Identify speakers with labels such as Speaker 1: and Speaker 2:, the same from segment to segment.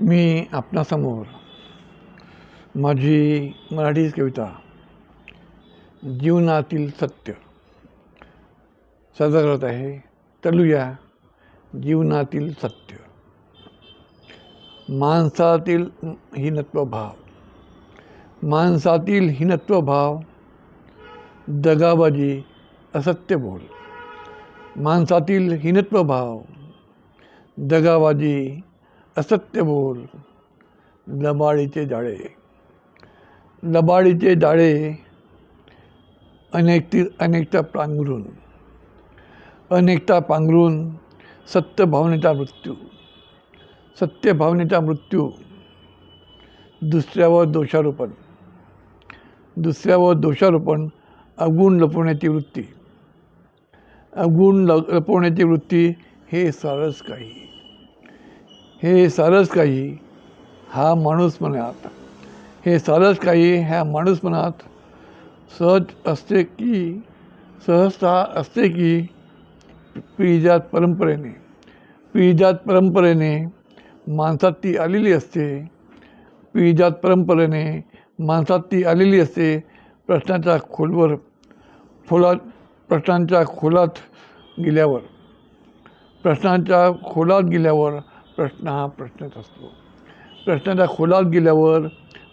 Speaker 1: मी आपणासमोर माझी मराठी कविता जीवनातील सत्य सादर करत आहे. तलूया जीवनातील सत्य. माणसातील हीनत्व भाव माणसातील हीनत्व भाव दगाबाजी असत्य बोल. माणसातील हीनत्व भाव दगाबाजी असत्य बोल. लबाडीचे जाळे. लबाडीचे जाळे अनेकती अनेकता पांघरून. अनेकता पांघरून सत्य भावनेचा मृत्यू. सत्य भावनेचा मृत्यू. दुसऱ्यावर दोषारोपण. दुसऱ्यावर दोषारोपण अवगुण लपवण्याची वृत्ती. अवगुण ल लपवण्याची वृत्ती हे सारंच काही. हे सारंच काही हा माणूस मनात. हे सारंच काही ह्या माणूस मनात. सहज असते की सहजता असते की पिढीजात परंपरेने. पिढीजात परंपरेने माणसात ती आलेली असते. पिढीजात परंपरेने माणसात ती आलेली असते. प्रश्नाच्या खोलवर खोलात प्रश्नांच्या खोलात गेल्यावर. प्रश्नांच्या खोलात गेल्यावर प्रश्न हा प्रश्नच असतो. प्रश्नाच्या खोलात गेल्यावर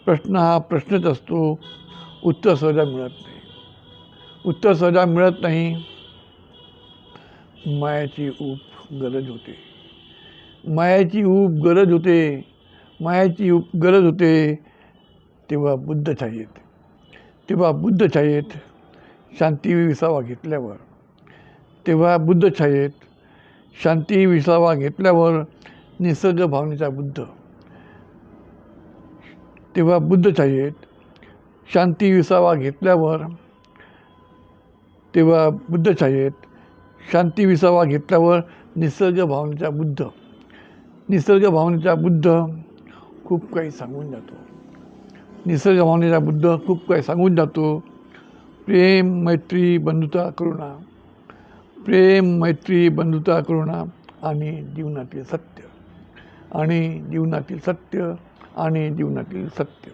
Speaker 1: प्रश्न हा प्रश्नच असतो. उत्तर सहजा मिळत नाही. उत्तर सहजा मिळत नाही. मायाची ऊप गरज होते. मायाची ऊप गरज होते. मायाची ऊप गरज होते. तेव्हा बुद्ध छायेत. तेव्हा बुद्ध छायेत. शांती विसावा घेतल्यावर. तेव्हा बुद्ध छायेत. शांती विसावा घेतल्यावर निसर्ग भावनेचा बुद्ध. तेव्हा बुद्ध छायेत शांती विसावा घेतल्यावर तेव्हा बुद्ध छायेत शांती विसावा घेतल्यावर निसर्ग भावनेचा बुद्ध. निसर्ग भावनेचा बुद्ध खूप काही सांगून जातो. निसर्ग भावनेचा बुद्ध खूप काही सांगून जातो. प्रेम मैत्री बंधुता करुणा. प्रेम मैत्री बंधुता करुणा आणि जीवनातील सत्य. आणि जीवनातील सत्य आणि जीवनातील सत्य.